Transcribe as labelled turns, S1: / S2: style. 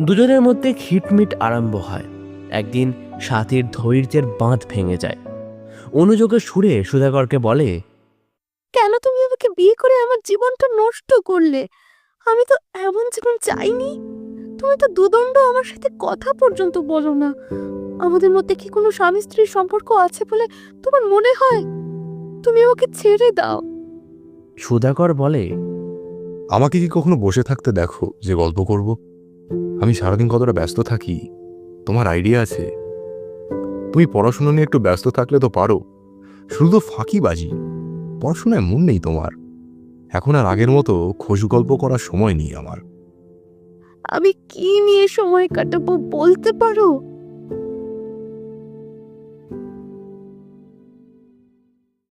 S1: দুজনের মধ্যে খিটমিট আরম্ভ হয়। একদিন সাথীর ধৈর্যের বাঁধ ভেঙে যায়। অনুযোগের সুরে সুধাকরকে বলে
S2: কেন তুমি আমাকে বিয়ে করে আমার জীবনটা নষ্ট করলে? আমি তো এমন জীবন চাইনি। তুমি তো দুদণ্ড আমার সাথে কথা পর্যন্ত বলো না। আমাদের মধ্যে কি কোনো স্বামী স্ত্রীর সম্পর্ক আছে বলে তোমার মনে হয়? তুমি আমাকে ছেড়ে দাও।
S1: সুধাকর বলে
S3: আমাকে কি কখনো বসে থাকতে দেখো যে গল্প করব? আমি সারাদিন কতটা ব্যস্ত থাকি? তোমার আইডিয়া আছে? তুমি পড়াশুনো নিয়ে একটু ব্যস্ত থাকলে তো পারো। শুধু তো ফাঁকিবাজি। পড়াশোনায় মন নেই তোমার। এখন আর আগের মতো খোঁজ গল্প করার সময় নেই আমার।
S2: আমি কি নিয়ে সময় কাটাবো বলতে পারো?